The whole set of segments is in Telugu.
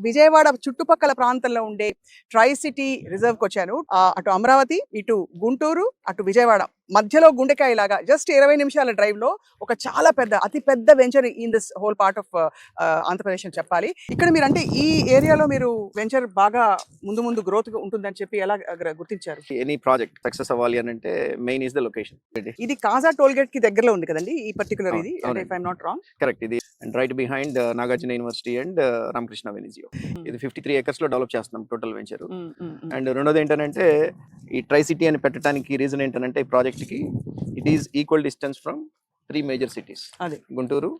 విజయవాడ చుట్టుపక్కల ప్రాంతంలో ఉండే ట్రై సిటీ రిజర్వ్ వచ్చాను అటు అమరావతి ఇటు గుంటూరు అటు విజయవాడ. మధ్యలో గుండెకాయ లాగా జస్ట్ ఇరవై నిమిషాల డ్రైవ్లో ఒక చాలా పెద్ద అతి పెద్ద venture in this whole part of Andhra Pradesh అని చెప్పాలి. ఇక్కడ మీరు అంటే ఈ ఏరియాలో మీరు వెంచర్ బాగా ముందు ముందు గ్రోత్ ఉంటుందని చెప్పి ఎలా గ్ర- గుర్తించారు? ఎనీ ప్రాజెక్ట్ సక్సెస్ అవ్వాలి అని అంటే మెయిన్ ఇస్ ద లొకేషన్ ఇది కాజా టోల్ గేట్కి దగ్గరలో ఉంది కదండి ఈ పర్టికులర్ ఇది నాట్ రాంగ్ కరెక్ట్ ఇది and right behind Nagarjuna university and Ramakrishna వెనిజియో ఇది ఫిఫ్టీ త్రీ ఎకర్స్లో డెవలప్ చేస్తున్నాం టోటల్ వెంచర్ అండ్ రెండోది ఏంటంటే ఈ ట్రై సిటీ అని పెట్టడానికి రీజన్ ఏంటంటే ఈ ప్రాజెక్ట్కి it is equal distance from three major cities అదే. గుంటూరు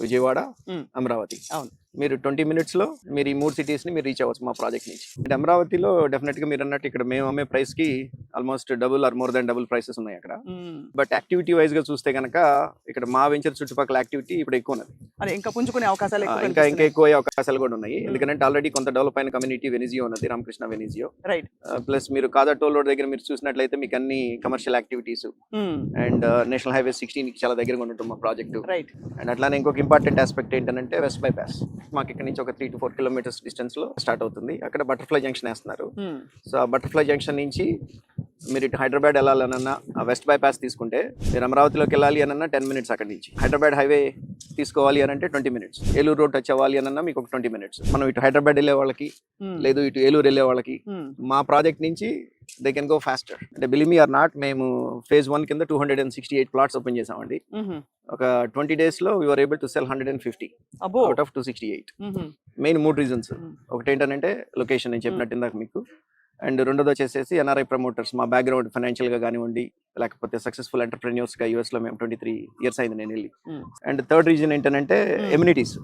విజయవాడ. అమరావతి అవును. మీరు ట్వంటీ మినిట్స్లో మీరు ఈ మూడు సిటీస్ని మీరు రీచ్ అవ్వచ్చు మా ప్రాజెక్ట్ నుంచి. అంటే అమరావతిలో డెఫినెట్గా మీరు అన్నట్టు ఇక్కడ మేము అమ్మే ప్రైస్కి almost double or more than double prices ఉన్నాయి అక్కడ. బట్ యాక్టివిటీ వైజ్గా చూస్తే కనుక ఇక్కడ మా వెంచర్ చుట్టుపక్కల యాక్టివిటీ ఇప్పుడు ఎక్కువ ఉన్నది. ఇంకా పుంజుకునే అవకాశాలు ఇంకా ఇంకా ఎక్కువ అవకాశాలు కూడా ఉన్నాయి. ఎందుకంటే ఆల్రెడీ కొంత డెవలప్ అయిన కమ్యూనిటీ వెనిజియో ఉన్నది రామకృష్ణ వెనిజియో రైట్ ప్లస్ మీరు కాదా టోల్ రోడ్ దగ్గర మీరు చూసినట్లయితే మీకు అన్ని commercial activities and national highway sixteen చాలా దగ్గరగా ఉండటం మా ప్రాజెక్ట్ రైట్ అండ్ అట్లానే ఇంకొక ఇంపార్టెంట్ ఆస్పెక్ట్ ఏంటంటే వెస్ట్ బైపాస్ మాకు ఇక్కడ నుంచి ఒక త్రీ టు ఫోర్ కిలోమీటర్స్ డిస్టెన్స్లో స్టార్ట్ అవుతుంది. అక్కడ బటర్ఫ్లై జంక్షన్ వేస్తున్నారు. సో ఆ బటర్ఫ్లై జంక్షన్ నుంచి మీరు ఇటు హైదరాబాద్ వెళ్ళాలనన్నా ఆ వెస్ట్ బైపాస్ తీసుకుంటే మీరు అమరావతిలోకి వెళ్ళాలి అనన్నా టెన్ మినిట్స్ అక్కడి నుంచి. హైదరాబాద్ హైవే తీసుకోవాలి అని అంటే twenty minutes Eluru road touch అవ్వాలి అనన్నా మీకు ఒక ట్వంటీ మినిట్స్ మనం ఇటు హైదరాబాద్ వెళ్ళే వాళ్ళకి లేదు ఇటు ఏలూరు వెళ్ళే వాళ్ళకి మా ప్రాజెక్ట్ నుంచి దే కెన్ గో ఫాస్టర్ అంటే బిలిమి ఆర్ నాట్ మేము ఫేజ్ వన్ కింద two hundred and sixty eight plots open చేసామండి ఒక ట్వంటీ డేస్లో you are able to sell hundred and fifty out of two sixty eight main మూడు రీజన్స్. ఒకటి ఏంటంటే లొకేషన్ నేను చెప్పినట్టు ఇందాక మీకు. అండ్ రెండోది వచ్చేసేసి ఎన్ఆర్ఐ ప్రమోటర్స్ మా బ్యాక్గ్రౌండ్ ఫైనాన్షియల్గా కానివ్వండి లేకపోతే సక్సెస్ఫుల్ ఎంటర్ప్రెన్యూర్స్గా యూఎస్లో మేము ట్వంటీ త్రీ ఇయర్స్ అయింది నేను వెళ్ళి. అండ్ థర్డ్ రీజన్ ఏంటంటే. ఎమ్యూనిటీస్